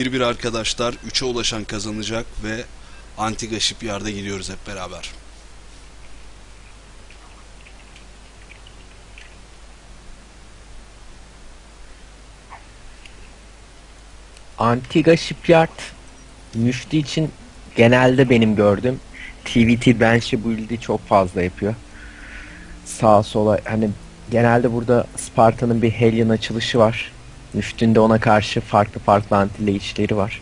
Bir bir arkadaşlar 3'e ulaşan kazanacak ve Antigua Shipyard'a gidiyoruz hep beraber. Antigua Shipyard müşteri için genelde benim gördüğüm TVT Banshee build'i çok fazla yapıyor. Sağa sola hani genelde burada Sparta'nın bir Hellion açılışı var. Müftü'nün de ona karşı farklı farklı antile işleri var.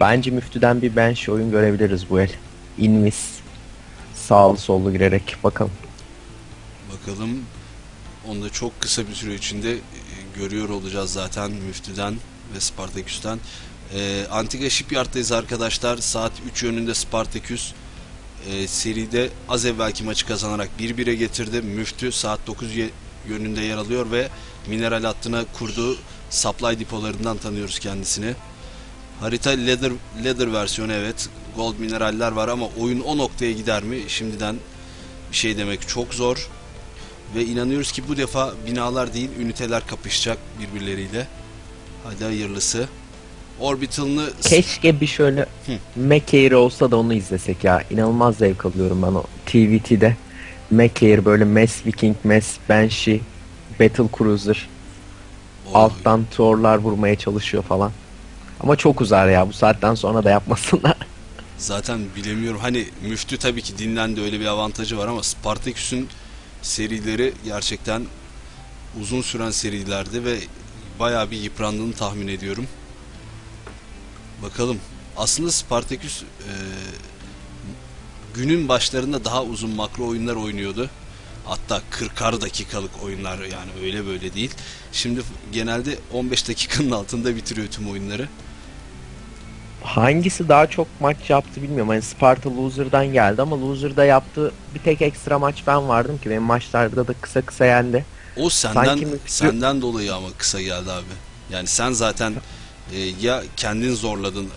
Bence Müftü'den bir Banshee oyun görebiliriz bu el. Invis sağlı sollu girerek bakalım. Bakalım onu da çok kısa bir süre içinde e, görüyor olacağız zaten Müftü'den ve Spartaküs'ten. E, Antigua Shipyard'dayız arkadaşlar. Saat 3 yönünde Spartaküs e, seride az evvelki maçı kazanarak 1-1'e getirdi. Müftü saat 9 ye- yönünde yer alıyor ve mineral hattına kurduğu supply depolarından tanıyoruz kendisini. Harita leather, leather versiyonu evet. Gold mineraller var ama oyun o noktaya gider mi? Şimdiden bir şey demek çok zor. Ve inanıyoruz ki bu defa binalar değil üniteler kapışacak birbirleriyle. Hadi hayırlısı. Orbital'ını Keşke bir şöyle Mech olsa da onu izlesek ya. İnanılmaz zevk alıyorum ben o TVT'de. Mech böyle Mass Viking, Mass Banshee, Battle Cruiser. Oy, Alttan torlar vurmaya çalışıyor falan. Ama çok uzar ya bu saatten sonra da yapmasınlar. zaten bilemiyorum. Hani müftü tabii ki dinlendi öyle bir avantajı var ama Spartaküs'ün serileri gerçekten uzun süren serilerdi ve bayağı bir yıprandığını tahmin ediyorum. Bakalım. Aslında Spartaküs e, günün başlarında daha uzun makro oyunlar oynuyordu. Hatta 40'ar dakikalık oyunlar yani öyle böyle değil. Şimdi genelde 15 dakikanın altında bitiriyor tüm oyunları. Hangisi daha çok maç yaptı bilmiyorum. Hani Sparta Loser'dan geldi ama Loser'da yaptığı bir tek ekstra maç ben vardım ki benim maçlarda da kısa kısa yendi. O senden Sanki senden dolayı ama kısa geldi abi. Yani sen zaten e, ya kendin zorladın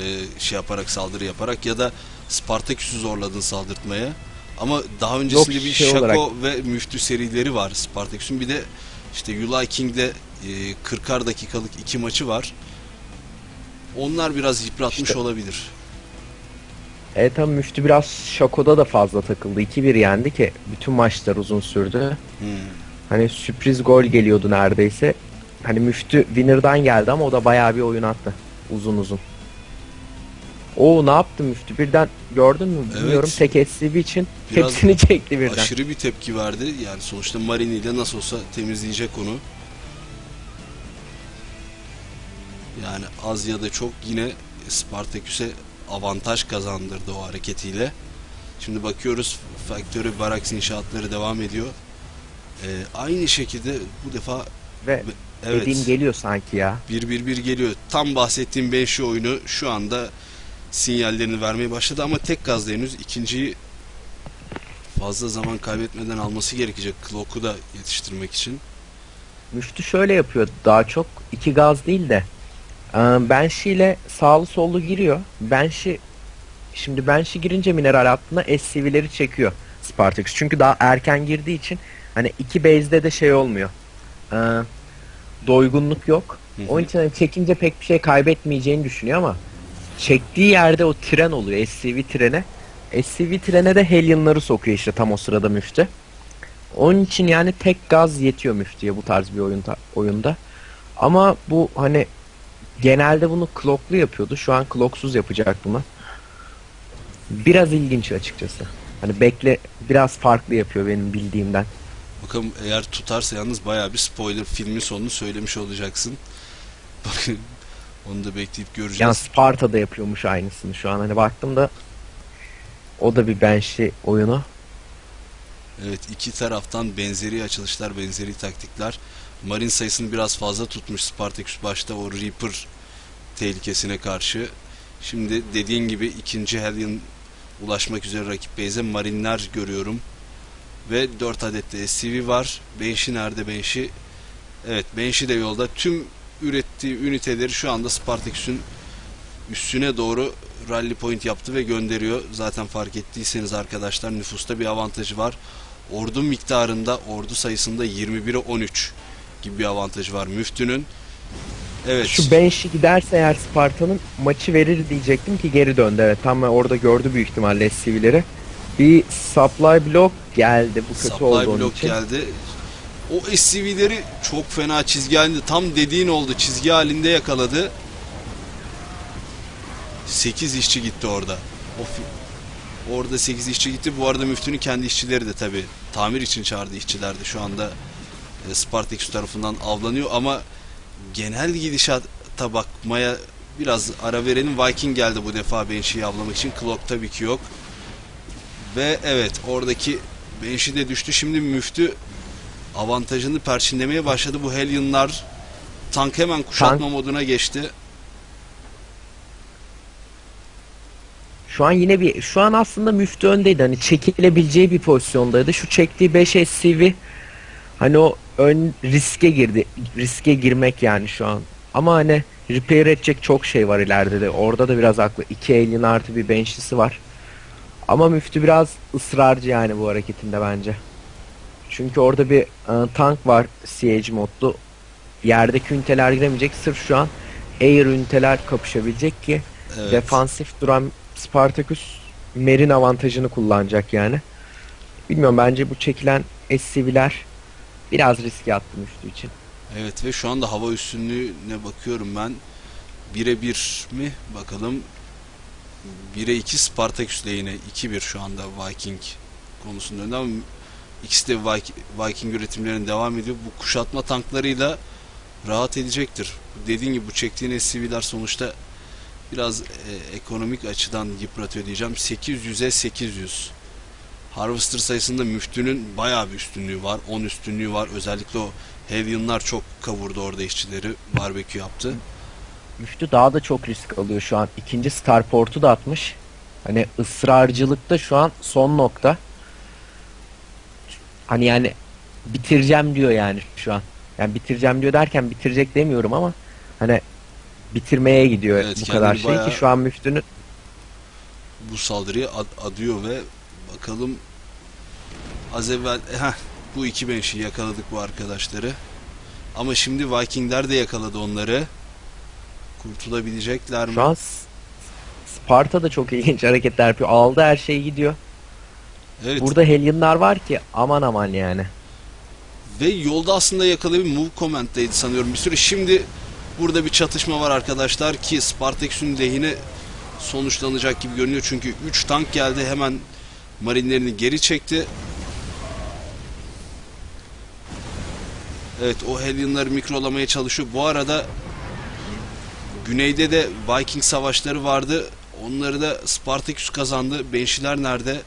e, şey yaparak saldırı yaparak ya da Spartaküs'ü zorladın saldırtmaya. Ama daha öncesinde Yok, bir şey Şako olarak- ve Müftü serileri var Spartaküs'ün. Bir de işte Yulai King'le e, 40'ar dakikalık iki maçı var. Onlar biraz yıpratmış İşte- olabilir. Evet ama Müftü biraz Şako'da da fazla takıldı. 2-1 yendi ki bütün maçlar uzun sürdü. Hmm. Hani sürpriz gol geliyordu neredeyse. Hani Müftü winner'dan geldi ama o da bayağı bir oyun attı. Uzun uzun. Oo ne yaptı Müftü? Birden gördün mü bilmiyorum. Evet. Tek SCV için Biraz hepsini çekti birden. Aşırı bir tepki verdi. Yani sonuçta Marini ile nasıl olsa temizleyecek onu. Yani az ya da çok yine Spartaküs'e avantaj kazandırdı o hareketiyle. Şimdi bakıyoruz Factory Barracks inşaatları devam ediyor. Ee, aynı şekilde bu defa Ve evet dediğim geliyor sanki ya. 1-1-1 geliyor. Tam bahsettiğim Benşi oyunu şu anda sinyallerini vermeye başladı ama tek gazda henüz ikinciyi fazla zaman kaybetmeden alması gerekecek Clock'u da yetiştirmek için. Müftü şöyle yapıyor daha çok. iki gaz değil de. Banshee ile sağlı sollu giriyor. Banshee şimdi Banshee girince mineral hattına SCV'leri çekiyor Spartacus. Çünkü daha erken girdiği için hani iki base'de de şey olmuyor. Doygunluk yok. Onun için hani çekince pek bir şey kaybetmeyeceğini düşünüyor ama çektiği yerde o tren oluyor SCV trene. SCV trene de Hellion'ları sokuyor işte tam o sırada müftü. Onun için yani tek gaz yetiyor müftüye bu tarz bir oyunda, oyunda. Ama bu hani genelde bunu clocklu yapıyordu. Şu an clocksuz yapacak bunu. Biraz ilginç açıkçası. Hani bekle biraz farklı yapıyor benim bildiğimden. Bakalım eğer tutarsa yalnız bayağı bir spoiler filmin sonunu söylemiş olacaksın. Bakın onu da bekleyip göreceğiz. Yani Sparta'da yapıyormuş aynısını şu an. Hani baktığımda o da bir Banshee oyunu. Evet iki taraftan benzeri açılışlar, benzeri taktikler. Marin sayısını biraz fazla tutmuş Spartaküs başta o Reaper tehlikesine karşı. Şimdi dediğin gibi ikinci Hellion ulaşmak üzere rakip base'e Marinler görüyorum. Ve 4 adet de SCV var. Banshee nerede Banshee? Evet Banshee de yolda. Tüm ürettiği üniteleri şu anda Spartaküs'ün üstüne doğru rally point yaptı ve gönderiyor. Zaten fark ettiyseniz arkadaşlar nüfusta bir avantajı var. Ordu miktarında, ordu sayısında 21'e 13 gibi bir avantajı var Müftü'nün. Evet. Şu Banshee giderse eğer Sparta'nın maçı verir diyecektim ki geri döndü. Evet tam orada gördü büyük ihtimalle SCV'leri. Bir supply block geldi. Bu kötü Supply oldu onun block için. geldi. O SCV'leri çok fena çizgi halinde tam dediğin oldu çizgi halinde yakaladı. 8 işçi gitti orada. O fi- orada 8 işçi gitti. Bu arada müftünün kendi işçileri de tabi tamir için çağırdığı işçiler de şu anda e, Spartaküs tarafından avlanıyor ama genel gidişata bakmaya biraz ara verelim. Viking geldi bu defa Banshee'yi avlamak için. Clock tabii ki yok. Ve evet oradaki Banshee de düştü. Şimdi müftü avantajını perçinlemeye başladı. Bu Helion'lar tank hemen kuşatma Tank- moduna geçti. Şu an yine bir şu an aslında müftü öndeydi. Hani çekilebileceği bir pozisyondaydı. Şu çektiği 5 SCV hani o ön riske girdi. Riske girmek yani şu an. Ama hani repair edecek çok şey var ileride de. Orada da biraz haklı. 2 alien artı bir bench'lisi var. Ama müftü biraz ısrarcı yani bu hareketinde bence. Çünkü orada bir e, tank var siege modlu. Yerdeki üniteler giremeyecek. Sırf şu an air üniteler kapışabilecek ki Evet. defansif duran Spartacus Mer'in avantajını kullanacak yani. Bilmiyorum bence bu çekilen SCV'ler biraz riske attı müftü için. Evet ve şu anda hava üstünlüğüne bakıyorum ben. 1'e 1 mi? Bakalım. 1'e 2 Spartaküs lehine 2-1 şu anda Viking konusunda önde ama ikisi de Viking, üretimlerine devam ediyor. Bu kuşatma tanklarıyla rahat edecektir. Dediğim gibi bu çektiğin SCV'ler sonuçta biraz e, ekonomik açıdan yıpratıyor diyeceğim. 800'e 800. Harvester sayısında müftünün bayağı bir üstünlüğü var. 10 üstünlüğü var. Özellikle o Helion'lar çok kavurdu orada işçileri. Barbekü yaptı. Müftü daha da çok risk alıyor şu an. İkinci starport'u da atmış. Hani ısrarcılıkta şu an son nokta. Hani yani bitireceğim diyor yani şu an. Yani bitireceğim diyor derken bitirecek demiyorum ama hani bitirmeye gidiyor Evet, bu kadar şey ki şu an müftünün Bu saldırıya ad- adıyor ve bakalım az evvel heh, bu iki benşi yakaladık bu arkadaşları. Ama şimdi Vikingler de yakaladı onları. Kurtulabilecekler mi? Şu an Sparta da çok ilginç hareketler yapıyor. Aldı her şeyi gidiyor. Evet. Burada Helion'lar var ki aman aman yani. Ve yolda aslında yakalayan bir move command'daydı sanıyorum bir süre. Şimdi burada bir çatışma var arkadaşlar ki Spartaküs'ün lehine sonuçlanacak gibi görünüyor. Çünkü 3 tank geldi hemen marinlerini geri çekti. Evet o Helion'ları mikrolamaya çalışıyor. Bu arada güneyde de Viking savaşları vardı. Onları da Spartaküs kazandı. Benşiler nerede?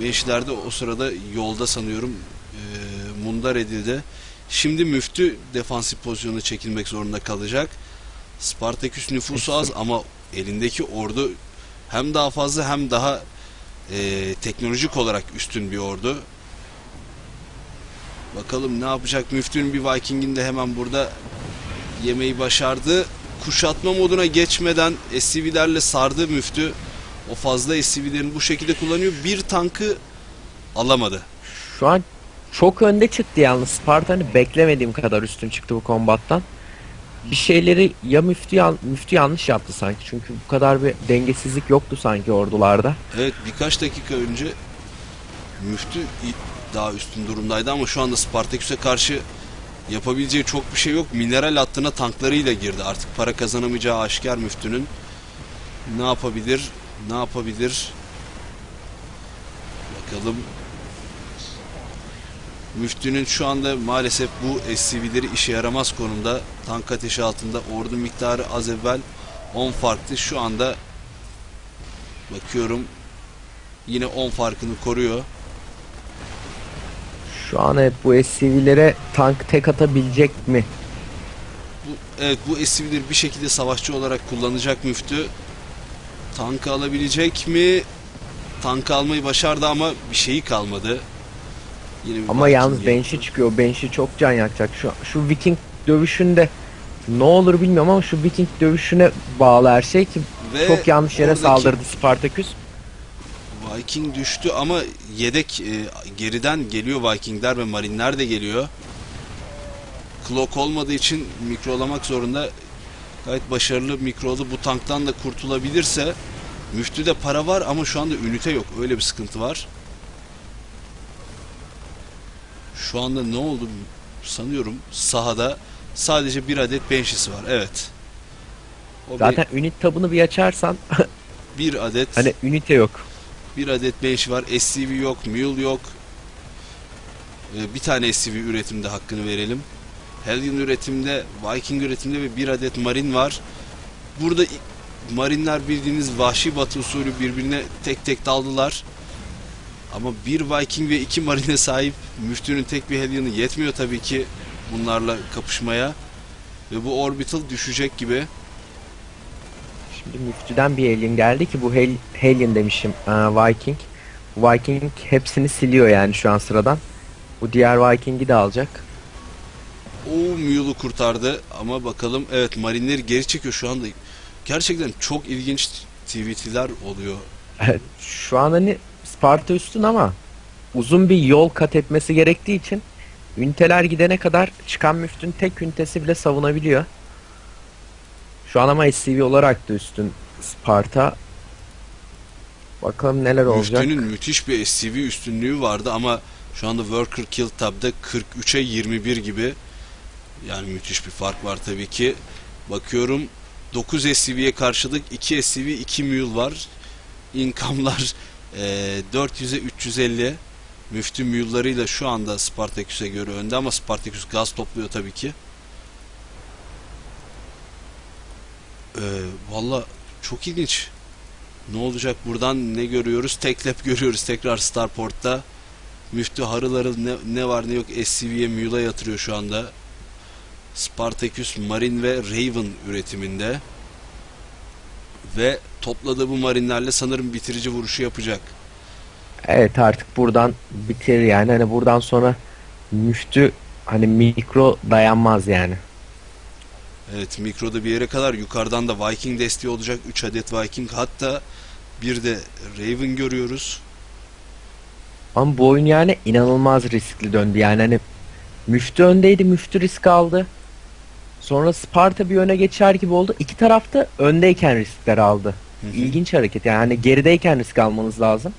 Benşiler de o sırada yolda sanıyorum e, mundar edildi. Şimdi müftü defansif pozisyona çekilmek zorunda kalacak. Spartaküs nüfusu az ama elindeki ordu hem daha fazla hem daha e, teknolojik olarak üstün bir ordu. Bakalım ne yapacak müftünün bir Viking'in de hemen burada yemeği başardı. Kuşatma moduna geçmeden SCV'lerle sardı müftü. O fazla SCV'lerini bu şekilde kullanıyor. Bir tankı alamadı. Şu an çok önde çıktı yalnız Sparta hani beklemediğim kadar üstün çıktı bu kombattan. Bir şeyleri ya müftü, yan- müftü yanlış yaptı sanki çünkü bu kadar bir dengesizlik yoktu sanki ordularda. Evet birkaç dakika önce müftü daha üstün durumdaydı ama şu anda Spartaküs'e karşı yapabileceği çok bir şey yok. Mineral hattına tanklarıyla girdi. Artık para kazanamayacağı aşikar müftünün. Ne yapabilir? Ne yapabilir? Bakalım. Müftünün şu anda maalesef bu SCV'leri işe yaramaz konumda. Tank ateşi altında ordu miktarı az evvel 10 farklı. Şu anda bakıyorum yine 10 farkını koruyor. Şu an evet bu SCV'lere tank tek atabilecek mi? Bu, evet bu SCV'leri bir şekilde savaşçı olarak kullanacak müftü. Tankı alabilecek mi? Tankı almayı başardı ama bir şeyi kalmadı. Yine bir Ama yalnız. Banshee çıkıyor. Banshee çok can yakacak. Şu, şu Viking dövüşünde ne olur bilmiyorum ama şu Viking dövüşüne bağlı her şey ki Ve çok yanlış yere oradaki saldırdı Spartaküs. Viking düştü ama yedek e, geriden geliyor Vikingler ve Marinler de geliyor. Clock olmadığı için mikrolamak zorunda. gayet başarılı mikroda bu tanktan da kurtulabilirse müftüde para var ama şu anda ünite yok. Öyle bir sıkıntı var. Şu anda ne oldu sanıyorum sahada sadece bir adet Banshee'si var. Evet. O Zaten unit tabını bir açarsan bir, bir adet hani ünite yok. bir adet Banshee var. SCV yok, Mule yok. Ee, bir tane SCV üretimde hakkını verelim. Hellion üretimde, Viking üretimde ve bir adet Marine var. Burada Marinler bildiğiniz vahşi batı usulü birbirine tek tek daldılar. Ama bir Viking ve iki Marine sahip müftünün tek bir Hellion'ı yetmiyor tabii ki bunlarla kapışmaya. Ve bu Orbital düşecek gibi. Şimdi müftüden bir alien geldi ki bu Hel Hellion demişim aa, Viking. Viking hepsini siliyor yani şu an sıradan. Bu diğer Viking'i de alacak. O Mule'u kurtardı ama bakalım evet Marinleri geri çekiyor şu anda. Gerçekten çok ilginç TVT'ler oluyor. Evet, şu an hani Sparta üstün ama uzun bir yol kat etmesi gerektiği için üniteler gidene kadar çıkan müftün tek ünitesi bile savunabiliyor. Şu an ama SCV olarak da üstün Sparta. Bakalım neler olacak. Müftünün müthiş bir SCV üstünlüğü vardı ama şu anda Worker Kill Tab'da 43'e 21 gibi. Yani müthiş bir fark var tabii ki. Bakıyorum 9 SCV'ye karşılık 2 SCV 2 Mule var. Income'lar eee 400'e 350. Müftü Mule'larıyla şu anda Spartaküs'e göre önde ama Spartaküs gaz topluyor tabii ki. Eee Valla çok ilginç. Ne olacak buradan ne görüyoruz? Teklep görüyoruz tekrar Starport'ta. Müftü harıları ne, ne var ne yok SCV'ye Mule'a yatırıyor şu anda. Spartacus, Marine ve Raven üretiminde. Ve topladığı bu marinlerle sanırım bitirici vuruşu yapacak. Evet artık buradan bitir yani hani buradan sonra müftü hani mikro dayanmaz yani. Evet mikroda bir yere kadar yukarıdan da Viking desteği olacak. 3 adet Viking hatta bir de Raven görüyoruz. Ama bu oyun yani inanılmaz riskli döndü yani hani müftü öndeydi müftü risk aldı. Sonra Sparta bir öne geçer gibi oldu. İki tarafta öndeyken riskler aldı. Hı hı. İlginç hareket yani hani gerideyken risk almanız lazım.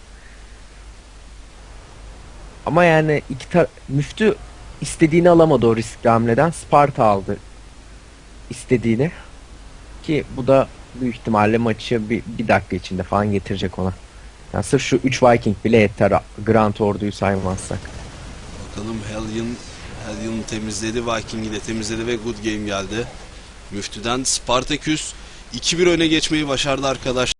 Ama yani iki tar müftü istediğini alamadı o riskli hamleden. Sparta aldı istediğini. Ki bu da büyük ihtimalle maçı bir, bir dakika içinde falan getirecek ona. Yani sırf şu 3 Viking bile yeter Grand Ordu'yu saymazsak. Bakalım Hellion Hellion'u temizledi, Viking'i de temizledi ve Good Game geldi. Müftüden Spartaküs 2-1 öne geçmeyi başardı arkadaşlar.